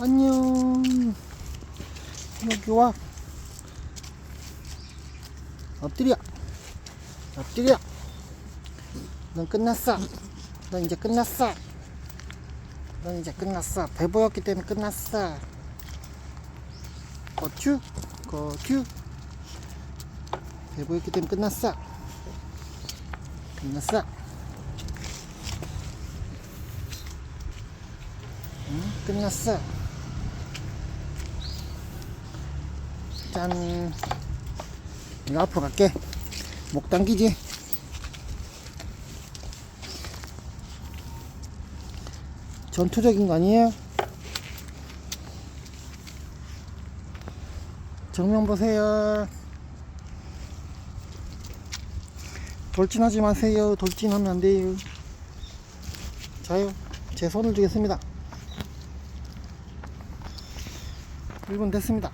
안녕. 여기 와. 엎드려. 엎드려. 넌 끝났어. 넌 이제 끝났어. 넌 이제 끝났어. 배 보였기 때문에 끝났어. 거추, 거추. 배 보였기 때문에 끝났어. 끝났어. 응, 끝났어. 짠. 내가 앞으로 갈게. 목 당기지? 전투적인 거 아니에요? 정면 보세요. 돌진하지 마세요. 돌진하면 안 돼요. 자요. 제 손을 주겠습니다. 1분 됐습니다.